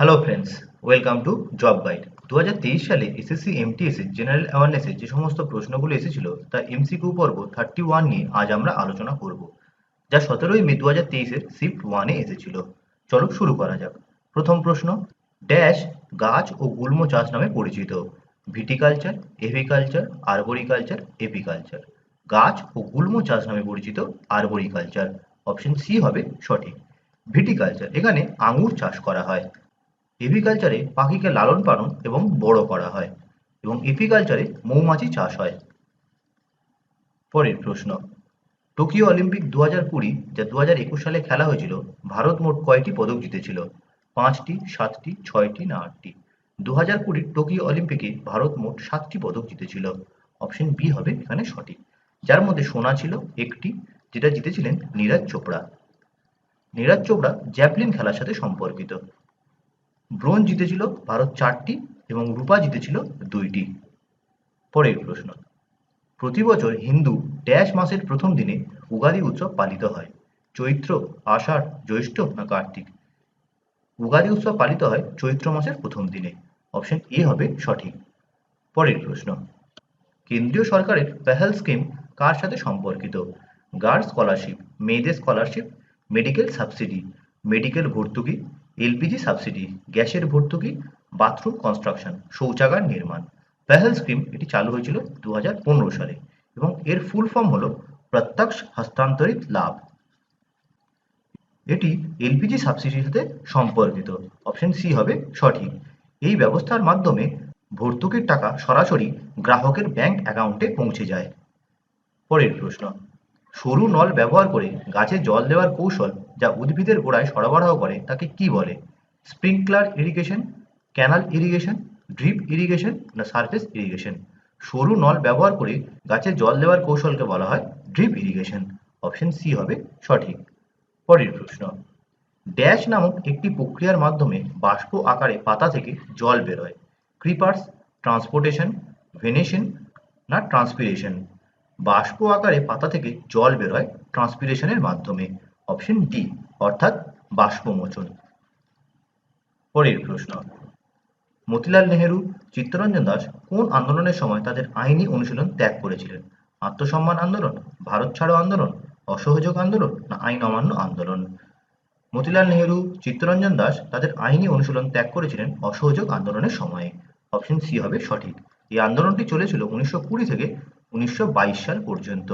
Hello friends welcome to job guide দু সালে SSC এমটিএসসি general অ্যাওয়ারনেসে যে সমস্ত প্রশ্নগুলো এসেছিল তার এমসিকিউ পর্ব থার্টি ওয়ান নিয়ে আজ আমরা আলোচনা করব, যা সতেরোই মে দু হাজার তেইশের শিফট ওয়ানে এসেছিল। চলো শুরু করা যাক। প্রথম প্রশ্ন ড্যাশ গাছ ও গুল্ম চাষ নামে পরিচিত। ভিটিকালচার এভিকালচার আরবরিকালচার এপিকালচার গাছ ও গুল্ম চাষ নামে পরিচিত আরবরিকালচার অপশন সি হবে সঠিক। ভিটিকালচার, এখানে আঙুর চাষ করা হয়। এভিকালচারে পাখিকে লালন পালন এবং বড় করা হয় এবং এপিকালচারে মৌমাছি চাষ হয়। পরের প্রশ্ন, টোকিও অলিম্পিক দু হাজার কুড়ি যা দু হাজার একুশ সালে খেলা হয়েছিল, ভারত মোট কয়টি পদক জিতেছিল? পাঁচটি, সাতটি, ছয়টি না আটটি? দু হাজার কুড়ির টোকিও অলিম্পিকে ভারত মোট সাতটি পদক জিতেছিল। অপশন বি হবে এখানে সঠিক। যার মধ্যে সোনা ছিল একটি, যেটা জিতেছিলেন নীরাজ চোপড়া। নীরাজ চোপড়া জ্যাভলিন খেলার সাথে সম্পর্কিত। ব্রোঞ্জ জিতেছিল ভারত চারটি এবং রূপা জিতেছিল দুইটি। পরের প্রশ্ন। প্রতি বছর হিন্দু ড্যাশ মাসের প্রথম দিনে উগাদি উৎসব পালিত হয়। চৈত্র, আষাঢ়, জ্যৈষ্ঠ না কার্তিক? উগাদি উৎসব পালিত হয় চৈত্র মাসের প্রথম দিনে। অপশন এ হবে সঠিক। পরের প্রশ্ন। কেন্দ্রীয় সরকারের পেহেল স্কিম কার সাথে সম্পর্কিত? গার্ড স্কলারশিপ, মেয়েদের স্কলারশিপ, মেডিকেল সাবসিডি, মেডিকেল ভর্তুকি এলপিজি সাবসিডি, গ্যাসের ভর্তুকি, বাথরুম কনস্ট্রাকশন শৌচাগার নির্মাণ। পেহেল স্কিম এটি চালু হয়েছিল দু হাজার পনেরো সালে এবং এর ফুল ফর্ম হল প্রত্যক্ষ হস্তান্তরিত লাভ। এটি এলপিজি সাবসিডির সাথে সম্পর্কিত। অপশন সি হবে সঠিক। এই ব্যবস্থার মাধ্যমে ভর্তুকির টাকা সরাসরি গ্রাহকের ব্যাংক অ্যাকাউন্টে পৌঁছে যায়। পরের প্রশ্ন সরু নল ব্যবহার করে গাছে জল দেওয়ার কৌশল যা উদ্ভিদের গোড়ায় সরবরাহ করে, তাকে কি বলে? Sprinkler irrigation, canal irrigation, drip irrigation না সারফেস ইরিগেশন? সরু নল ব্যবহার করে গাছে জল দেওয়ার কৌশলকে বলা হয় ড্রিপ ইরিগেশন। অপশন সি হবে সঠিক। পরের প্রশ্ন। ড্যাশ নামক একটি প্রক্রিয়ার মাধ্যমে বাষ্প আকারে পাতা থেকে জল বেরোয়। ক্রিপার্স, ট্রান্সপোর্টেশন, ভেনেশন না ট্রান্সপিরেশন? বাষ্প আকারে পাতা থেকে জল বেরোয় ট্রান্সপিরেশনের মাধ্যমে। অপশন ডি অর্থাৎ বাষ্পমোচন। পরের প্রশ্ন, মতিলাল নেহেরু, চিত্তরঞ্জন দাস কোন আন্দোলনের সময় তাদের আইনি অনুশীলন ত্যাগ করেছিলেন? আত্মসম্মান আন্দোলন, ভারত ছাড়ো আন্দোলন, অসহযোগ আন্দোলন না আইন অমান্য আন্দোলন? মতিলাল নেহেরু, চিত্তরঞ্জন দাস তাদের আইনি অনুশীলন ত্যাগ করেছিলেন অসহযোগ আন্দোলনের সময়ে। অপশন সি হবে সঠিক। এই আন্দোলনটি চলেছিল উনিশশো কুড়ি থেকে উনিশশো বাইশ সাল পর্যন্ত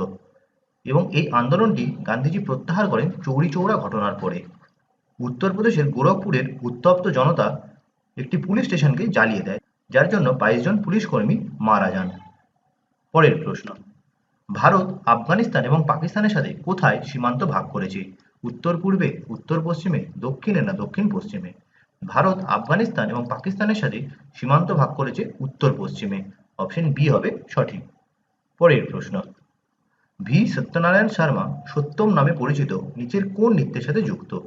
এবং এই আন্দোলনটি গান্ধীজি প্রত্যাহার করেন চৌরি চৌরা ঘটনার পরে। উত্তরপ্রদেশের গোরখপুরের উত্তপ্ত জনতা একটি পুলিশ স্টেশনকে জ্বালিয়ে দেয়, যার জন্য বাইশ জন পুলিশ কর্মী মারা যান। পরের প্রশ্ন, ভারত, আফগানিস্তান এবং পাকিস্তানের সাথে কোথায় সীমান্ত ভাগ করেছে? উত্তর পূর্বে, উত্তর পশ্চিমে, দক্ষিণে না দক্ষিণ পশ্চিমে? ভারত, আফগানিস্তান এবং পাকিস্তানের সাথে সীমান্ত ভাগ করেছে উত্তর পশ্চিমে। অপশন বি হবে সঠিক। পরের প্রশ্ন। ভি. সত্যনারায়ণ শর্মা সত্যম নামে পরিচিত, নিচের কোন নৃত্যের সাথে যুক্ত?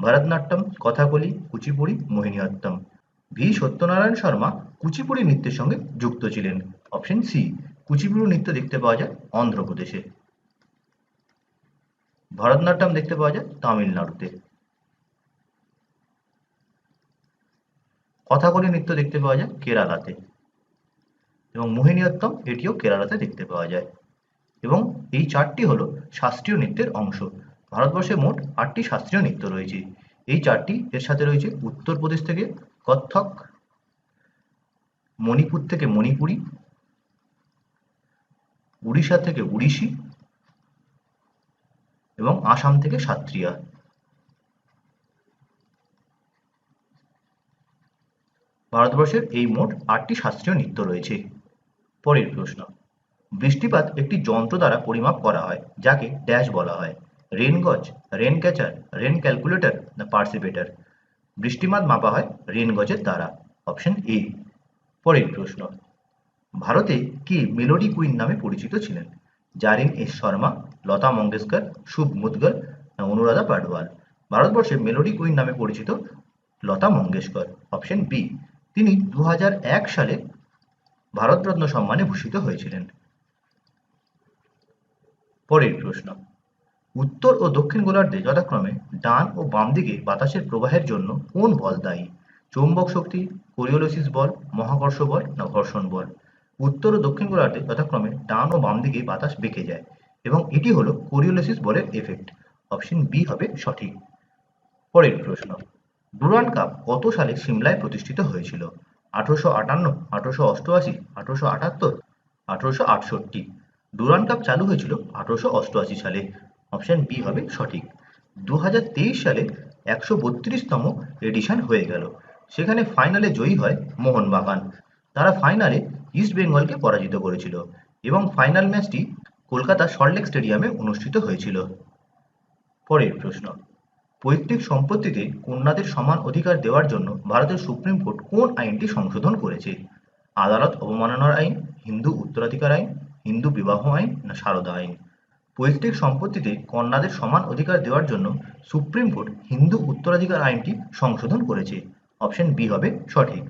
ভরতনাট্যম, কথাকলি, কুচিপুড়ি মোহিনীঅট্টম ভি. সত্যনারায়ণ শর্মা কুচিপুড়ি নৃত্যের সঙ্গে যুক্ত ছিলেন। অপশন সি, কুচিপুড়ি নৃত্য দেখতে পাওয়া যায় অন্ধ্রপ্রদেশে। ভরতনাট্যম দেখতে পাওয়া যায় তামিলনাড়ুতে। কথাকলি নৃত্য দেখতে পাওয়া যায় কেরালাতে। এবং মোহিনীঅট্টম এটিও কেরালাতে দেখতে পাওয়া যায়। এবং এই চারটি হল শাস্ত্রীয় নৃত্যের অংশ। ভারতবর্ষে মোট আটটি শাস্ত্রীয় নৃত্য রয়েছে। এই চারটি এর সাথে রয়েছে উত্তরপ্রদেশ থেকে কত্থক, মণিপুর থেকে মণিপুরি, উড়িষ্যা থেকে উড়িষ্যি এবং আসাম থেকে সাত্রিয়া। ভারতবর্ষের এই মোট আটটি শাস্ত্রীয় নৃত্য রয়েছে। পরের প্রশ্ন। বৃষ্টিপাত একটি যন্ত্র দ্বারা পরিমাপ করা হয়, যাকে ড্যাশ বলা হয়। রেন গজ রেন ক্যাচার রেন ক্যালকুলেটর না পার্সিপেটার বৃষ্টিপাত মাপা হয় রেন গজের দ্বারা। অপশন এ পরের প্রশ্ন। ভারতে কে মেলোডি কুইন নামে পরিচিত ছিলেন? জারিন এস শর্মা, লতা মঙ্গেশকর, শুভ মুদগল, না অনুরাধা পাডওয়াল? ভারতবর্ষে মেলোডি কুইন নামে পরিচিত লতা মঙ্গেশকর। অপশন বি তিনি দু হাজার এক সালে ভারতরত্ন সম্মানে ভূষিত হয়েছিলেন। পরের প্রশ্ন। উত্তর ও দক্ষিণ গোলার্ধে যথাক্রমে ডান ও বাম দিকে বাতাসের প্রবাহের জন্য কোন বল দায়ী? চৌম্বক শক্তি, কোরিওলিসিস বল, মহাকর্ষ বল না ঘর্ষণ বল? উত্তর ও দক্ষিণ গোলার্ধে যথাক্রমে ডান ও বাম দিকে বাতাস বেঁকে যায় এবং এটি হলো কোরিওলোসিস বলের এফেক্ট অপশন বি হবে সঠিক। পরের প্রশ্ন। ডুরান্ড কাপ কত সালে সিমলায় প্রতিষ্ঠিত হয়েছিল? আঠারোশো আটান্ন, আঠারোশো অষ্টআশি, আঠারোশো আটাত্তর, আঠারোশো আটষট্টি। ডুরান্ড কাপ চালু হয়েছিল আঠারোশো অষ্টআশি সালে। অপশন বি হবে সঠিক। দু হাজার তেইশ সালে একশো বত্রিশতম এডিশন হয়ে গেল। সেখানে ফাইনালে জয়ী হয় মোহনবাগান তারা ফাইনালে ইস্ট বেঙ্গলকে পরাজিত করেছিল এবং ফাইনাল ম্যাচটি কলকাতা সল্টলেক স্টেডিয়ামে অনুষ্ঠিত হয়েছিল। পরের প্রশ্ন। পৈতৃক সম্পত্তিতে কন্যাদের সমান অধিকার দেওয়ার জন্য ভারতের সুপ্রিম কোর্ট কোন আইনটি সংশোধন করেছে? আদালত অবমাননার আইন, হিন্দু উত্তরাধিকার আইন, হিন্দু বিবাহ আইন না সারদা আইন? পৈতৃক সম্পত্তিতে কন্যাদের সমান অধিকার দেওয়ার জন্য সুপ্রিম কোর্ট হিন্দু উত্তরাধিকার আইনটি সংশোধন করেছে? অপশন বি হবে সঠিক।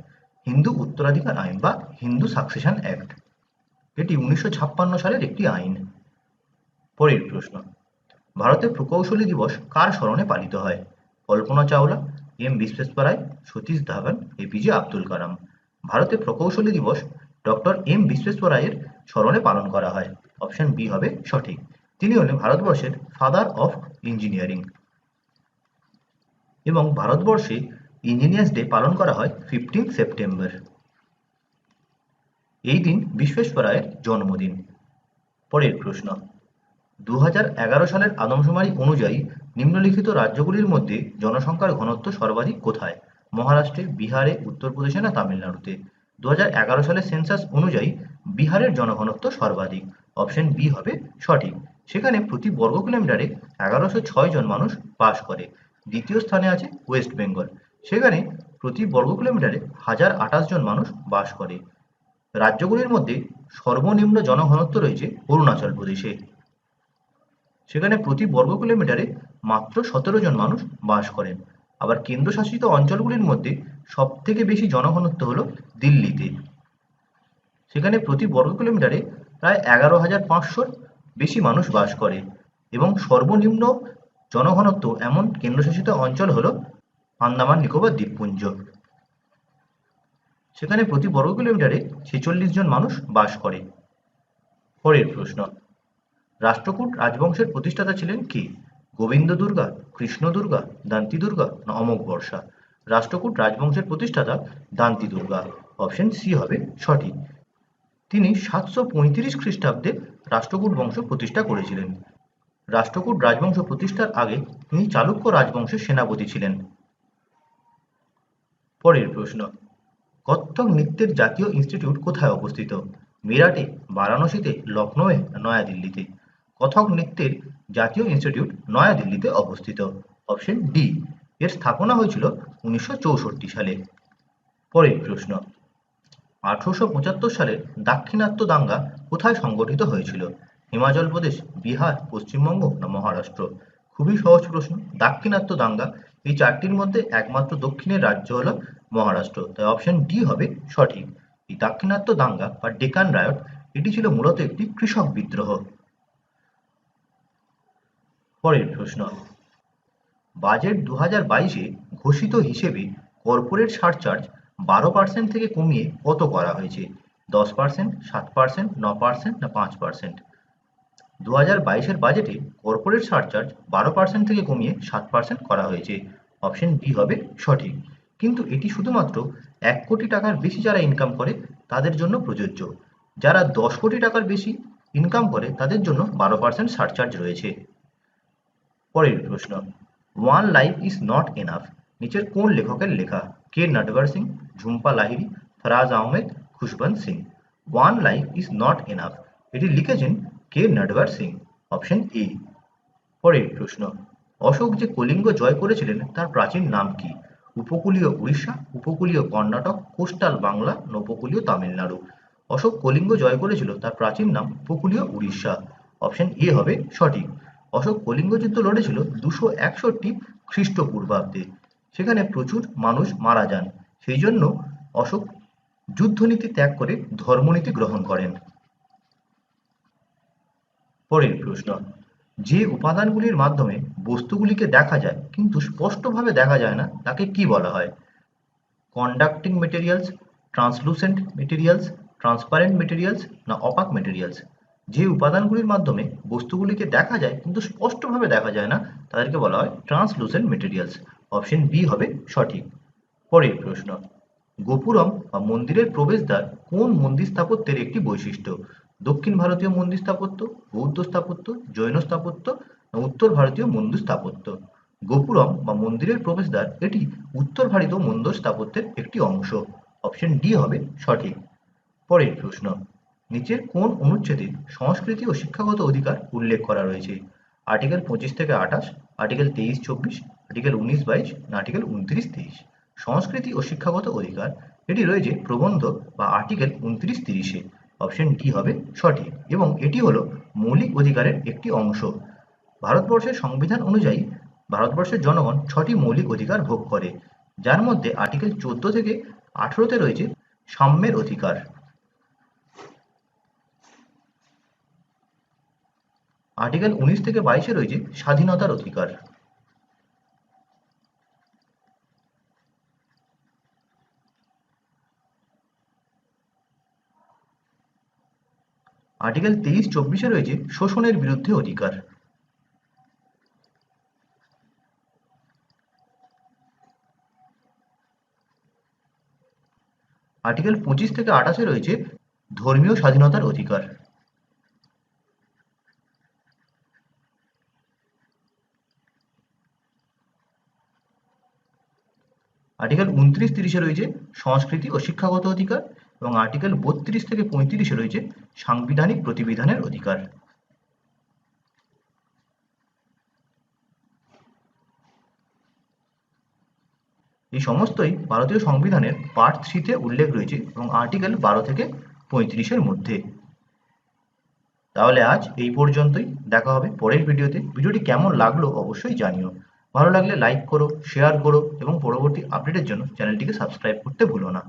হিন্দু উত্তরাধিকার আইন বা হিন্দু সাকসেশন অ্যাক্ট। এটি উনিশশো ছাপ্পান্ন সালের একটি আইন। পরের প্রশ্ন। ভারতের প্রকৌশলী দিবস কার স্মরণে পালিত হয়? কল্পনা চাওলা, এম বিশ্বেশ্বরায়, সতীশ ধাওয়ান, এপিজে আব্দুল কালাম। ভারতে প্রকৌশলী দিবস ডক্টর এম বিশ্বেশ্বরায়ের স্মরণে পালন করা হয়। অপশন বি হবে সঠিক। তিনি হলেন ভারতবর্ষের ফাদার অফ ইঞ্জিনিয়ারিং। এবং ভারতবর্ষে ইঞ্জিনিয়ার্স ডে পালন করা হয় ফিফটিন সেপ্টেম্বর। এই দিন বিশ্বেশ্বরায়ের জন্মদিন। পরের প্রশ্ন। দু হাজার এগারো সালের আদমশুমারি অনুযায়ী নিম্নলিখিত রাজ্যগুলির মধ্যে জনসংখ্যার ঘনত্ব সর্বাধিক কোথায়? মহারাষ্ট্রে, বিহারে, উত্তরপ্রদেশে না তামিলনাড়ুতে? দু হাজার এগারো সালের সেন্সাস অনুযায়ী বিহারের জনঘনত্ব সর্বাধিক। অপশন বি হবে সঠিক। সেখানে প্রতি বর্গ কিলোমিটারে এগারোশো ছয় জন মানুষ বাস করে। দ্বিতীয় স্থানে আছে ওয়েস্ট বেঙ্গল। সেখানে প্রতি বর্গ কিলোমিটারে হাজার আঠাশ জন মানুষ বাস করে। রাজ্যগুলির মধ্যে সর্বনিম্ন জনঘনত্ব রয়েছে অরুণাচল প্রদেশে। সেখানে প্রতি বর্গ কিলোমিটারে মাত্র সতেরো জন মানুষ বাস করেন। আবার কেন্দ্রশাসিত অঞ্চলগুলির মধ্যে সব থেকে বেশি জনঘনত্ব হল দিল্লিতে। সেখানে প্রতি বর্গ কিলোমিটারে প্রায় এগারো হাজার পাঁচশোর বেশি মানুষ বাস করে এবং সর্বনিম্ন জনঘনত্ব এমন কেন্দ্রশাসিত অঞ্চল হল আন্দামান, নিকোবর, দ্বীপপুঞ্জ। সেখানে প্রতি বর্গ কিলোমিটারে ছেচল্লিশ জন মানুষ বাস করে। পরের প্রশ্ন। রাষ্ট্রকূট রাজবংশের প্রতিষ্ঠাতা ছিলেন কে? গোবিন্দ দুর্গা, কৃষ্ণ দুর্গা, দান্তি দুর্গা না অমোঘ বর্ষা? রাষ্ট্রকূট রাজবংশের প্রতিষ্ঠাতা দান্তি দুর্গা। অপশন সি হবে সঠিক। তিনি সাতশো পঁয়ত্রিশ খ্রিস্টাব্দে রাষ্ট্রকূট বংশ প্রতিষ্ঠা করেছিলেন। রাষ্ট্রকূট রাজবংশ প্রতিষ্ঠার আগে তিনি চালুক্য রাজবংশের সেনাপতি ছিলেন। পরের প্রশ্ন, কত্থক নৃত্যের জাতীয় ইনস্টিটিউট কোথায় অবস্থিত? মিরাটে, বারাণসীতে লখনৌয়ে নয়াদিল্লিতে? কথক নৃত্যের জাতীয় ইনস্টিটিউট নয়াদিল্লিতে অবস্থিত অপশন ডি এর স্থাপনা হয়েছিল উনিশশো চৌষট্টি সালে। পরের প্রশ্ন, আঠারোশো পঁচাত্তর সালের দাক্ষিণাত্য দাঙ্গা কোথায় সংগঠিত হয়েছিল? হিমাচল প্রদেশ, বিহার, পশ্চিমবঙ্গ না মহারাষ্ট্র? খুবই সহজ প্রশ্ন, দাক্ষিণাত্য দাঙ্গা এই চারটির মধ্যে একমাত্র দক্ষিণের রাজ্য হল মহারাষ্ট্র। তাই অপশন ডি হবে সঠিক। এই দাক্ষিণাত্য দাঙ্গা বা ডেকান রায়ট এটি ছিল মূলত একটি কৃষক বিদ্রোহ। পরের প্রশ্ন। বাজেট দু হাজার বাইশে ঘোষিত হিসেবে কর্পোরেট সারচার্জ বারো পার্সেন্ট থেকে কমিয়ে কত করা হয়েছে? দশ পার্সেন্ট, সাত পার্সেন্ট, ন পার্সেন্ট না পাঁচ পার্সেন্ট? দু হাজার বাইশের বাজেটে কর্পোরেট সারচার্জ বারো পার্সেন্ট থেকে কমিয়ে সাত পার্সেন্ট করা হয়েছে। অপশন বি হবে সঠিক। কিন্তু এটি শুধুমাত্র এক কোটি টাকার বেশি যারা ইনকাম করে, তাদের জন্য প্রযোজ্য। যারা দশ কোটি টাকার বেশি ইনকাম করে, তাদের জন্য বারো পার্সেন্ট সারচার্জ রয়েছে। পরের প্রশ্ন। One life is not enough নিচের কোন লেখকের লেখা? কে? Natwar Singh, Jhumpa Lahiri Faraz Ahmed, Khushwant Singh. One life is not enough এটি লিখেছেন কে? নটবর সিং। অপশন এ পরের প্রশ্ন। অশোক যে কলিঙ্গ জয় করেছিলেন, তার প্রাচীন নাম কি? উপকূলীয় উড়িষ্যা, উপকূলীয় কর্ণাটক, কোস্টাল বাংলা উপকূলীয় তামিলনাড়ু। অশোক কলিঙ্গ জয় করেছিল, তার প্রাচীন নাম উপকূলীয় উড়িষ্যা। অপশন এ হবে সঠিক। অশোক কলিঙ্গ যুদ্ধ লড়েছিল দুশো একষট্টি খ্রিস্টপূর্বাব্দে। সেখানে প্রচুর মানুষ মারা যান। সেই জন্য অশোক যুদ্ধনীতি ত্যাগ করে ধর্মনীতি গ্রহণ করেন। পরের প্রশ্ন, যে উপাদানগুলির মাধ্যমে বস্তুগুলিকে দেখা যায় কিন্তু স্পষ্টভাবে দেখা যায় না, তাকে কি বলা হয়? Conducting materials translucent materials transparent materials না অপাক মেটেরিয়ালস যে উপাদানগুলির মাধ্যমে বস্তুগুলিকে দেখা যায় কিন্তু স্পষ্টভাবে দেখা যায় না, তাদেরকে বলা হয় ট্রান্সলুসেন্ট মেটেরিয়ালস। অপশন বি হবে সঠিক। পরের প্রশ্ন, গোপুরম বা মন্দিরের প্রবেশদ্বার কোন মন্দির স্থাপত্যের একটি বৈশিষ্ট্য? দক্ষিণ ভারতীয় মন্দির স্থাপত্য বৌদ্ধ স্থাপত্য, জৈন স্থাপত্য উত্তর ভারতীয় মন্দির স্থাপত্য গোপুরম বা মন্দিরের প্রবেশদ্বার এটি উত্তর ভারতীয় মন্দির স্থাপত্যের একটি অংশ। অপশন ডি হবে সঠিক। পরের প্রশ্ন নিচের কোন অনুচ্ছেদে সংস্কৃতি ও শিক্ষাগত অধিকার উল্লেখ করা রয়েছে? আর্টিকেল পঁচিশ থেকে আঠাশ, আর্টিকেল তেইশ, চব্বিশ, আর্টিকেল উনিশ, বাইশ না আর্টিকেল উনত্রিশ, তেইশ? সংস্কৃতি ও শিক্ষাগত অধিকার, এটি রয়েছে প্রবন্ধ বা আর্টিকেল উনত্রিশ, তিরিশে। অপশন ডি হবে সঠিক এবং এটি হলো মৌলিক অধিকারের একটি অংশ। ভারতবর্ষের সংবিধান অনুযায়ী ভারতবর্ষের জনগণ ছটি মৌলিক অধিকার ভোগ করে। যার মধ্যে আর্টিকেল চোদ্দ থেকে আঠেরোতে রয়েছে সাম্যের অধিকার। আর্টিকেল উনিশ থেকে বাইশে রয়েছে স্বাধীনতার অধিকার। আর্টিকেল তেইশ চব্বিশে রয়েছে শোষণের বিরুদ্ধে অধিকার। আর্টিকেল পঁচিশ থেকে আঠাশে রয়েছে ধর্মীয় স্বাধীনতার অধিকার। আর্টিকেল উনত্রিশ তিরিশে রয়েছে সংস্কৃতি ও শিক্ষাগত অধিকার এবং আর্টিকেল বত্রিশ থেকে পঁয়ত্রিশে রয়েছে সাংবিধানিক প্রতিবিধানের অধিকার। এই সমস্তই ভারতীয় সংবিধানের পার্ট থ্রিতে উল্লেখ রয়েছে এবং আর্টিকেল বারো থেকে পঁয়ত্রিশের মধ্যে। তাহলে আজ এই পর্যন্তই। দেখা হবে পরের ভিডিওতে। ভিডিওটি কেমন লাগল অবশ্যই জানিও। ভালো লাগলে লাইক করো শেয়ার করো এবং পরবর্তী আপডেটের জন্য চ্যানেলটিকে সাবস্ক্রাইব করতে ভুলো না।